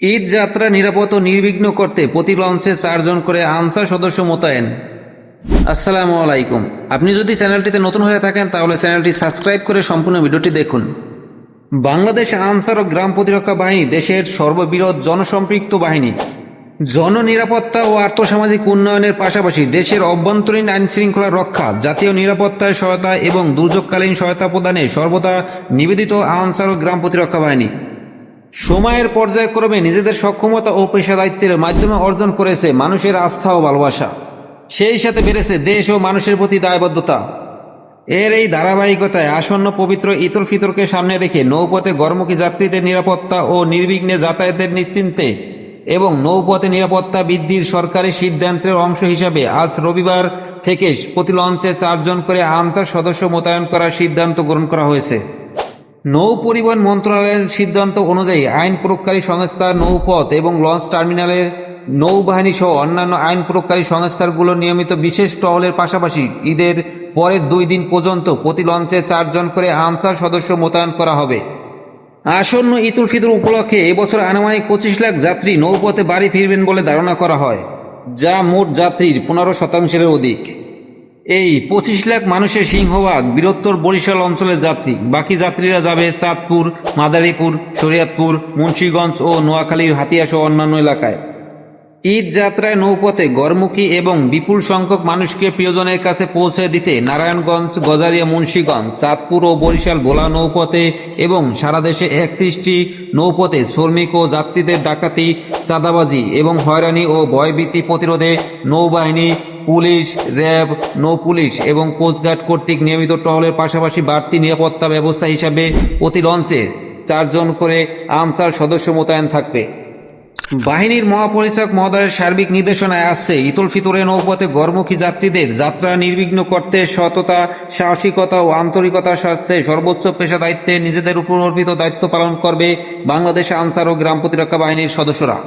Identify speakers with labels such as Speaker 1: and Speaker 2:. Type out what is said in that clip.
Speaker 1: ঈদ যাত্রা নিরাপদ ও নির্বিঘ্ন করতে প্রতি লঞ্চে চারজন করে আনসার সদস্য মোতায়েন। আসসালামু আলাইকুম। আপনি যদি চ্যানেলটিতে নতুন হয়ে থাকেন, তাহলে চ্যানেলটি সাবস্ক্রাইব করে সম্পূর্ণ ভিডিওটি দেখুন। বাংলাদেশ আনসার ও গ্রাম প্রতিরক্ষা বাহিনী দেশের সর্ববৃহৎ জনসম্পৃক্ত বাহিনী। জননিরাপত্তা ও আর্থসামাজিক উন্নয়নের পাশাপাশি দেশের অভ্যন্তরীণ আইন শৃঙ্খলা রক্ষা, জাতীয় নিরাপত্তায় সহায়তা এবং দুর্যোগকালীন সহায়তা প্রদানে সর্বদা নিবেদিত আনসার ও গ্রাম প্রতিরক্ষা বাহিনী। সময়ের পর্যায়ক্রমে নিজেদের সক্ষমতা ও পেশাদায়িত্বের মাধ্যমে অর্জন করেছে মানুষের আস্থা ও ভালোবাসা। সেই সাথে বেড়েছে দেশ ও মানুষের প্রতি দায়বদ্ধতা। এর এই ধারাবাহিকতায় আসন্ন পবিত্র ঈদুল ফিতরকে সামনে রেখে নৌপথে গরমুখী যাত্রীদের নিরাপত্তা ও নির্বিঘ্নে যাতায়াতের নিশ্চিন্তে এবং নৌপথে নিরাপত্তা বৃদ্ধির সরকারি সিদ্ধান্তের অংশ হিসাবে আজ রবিবার থেকে প্রতি লঞ্চে চারজন করে আনসার সদস্য মোতায়েন করার সিদ্ধান্ত গ্রহণ করা হয়েছে। নৌ পরিবহন মন্ত্রণালয়ের সিদ্ধান্ত অনুযায়ী আইন প্রয়োগকারী সংস্থা নৌপথ এবং লঞ্চ টার্মিনালের নৌবাহিনী সহ অন্যান্য আইন প্রয়োগকারী সংস্থাগুলো নিয়মিত বিশেষ টহলের পাশাপাশি ঈদের পরের দুই দিন পর্যন্ত প্রতি লঞ্চে চারজন করে আনসার সদস্য মোতায়েন করা হবে। আসন্ন ইতুল ফিতর উপলক্ষে এবছর আনুমানিক পঁচিশ লাখ যাত্রী নৌপথে বাড়ি ফিরবেন বলে ধারণা করা হয়, যা মোট যাত্রীর পনেরো শতাংশের অধিক। এই পঁচিশ লাখ মানুষের সিংহভাগ বৃহত্তর বরিশাল অঞ্চলের যাত্রী। বাকি যাত্রীরা যাবে চাঁদপুর, মাদারীপুর, শরিয়াতপুর, মুন্সীগঞ্জ ও নোয়াখালীর হাতিয়া সহ অন্যান্য এলাকায়। ঈদ যাত্রায় নৌপথে গড়মুখী এবং বিপুল সংখ্যক মানুষকে প্রিয়জনের কাছে পৌঁছে দিতে নারায়ণগঞ্জ, গজারিয়া, মুন্সীগঞ্জ, চাঁদপুর ও বরিশাল ভোলা নৌপথে এবং সারা দেশে একত্রিশটি নৌপথে শ্রমিক ও যাত্রীদের ডাকাতি, চাঁদাবাজি এবং হয়রানি ও ভয়ভীতি প্রতিরোধে নৌবাহিনী পুলিশ, র্যাব, নৌ পুলিশ এবং কোস্টগার্ড কর্তৃক নিয়মিত টহলের পাশাপাশি বাড়তি নিরাপত্তা ব্যবস্থা হিসাবে প্রতি লঞ্চে চারজন করে আমসার সদস্য মোতায়েন থাকবে। বাহিনীর মহাপরিচালক মহোদয়ের সার্বিক নির্দেশনায় আসছে, ইতুল ফিতরে নৌপথে গর্মুখী যাত্রীদের যাত্রা নির্বিঘ্ন করতে সততা, সাহসিকতা ও আন্তরিকতার সাথে সর্বোচ্চ পেশা দায়িত্বে নিজেদের উপর অর্পিত দায়িত্ব পালন করবে বাংলাদেশ আনসার ও গ্রাম প্রতিরক্ষা বাহিনীর সদস্যরা।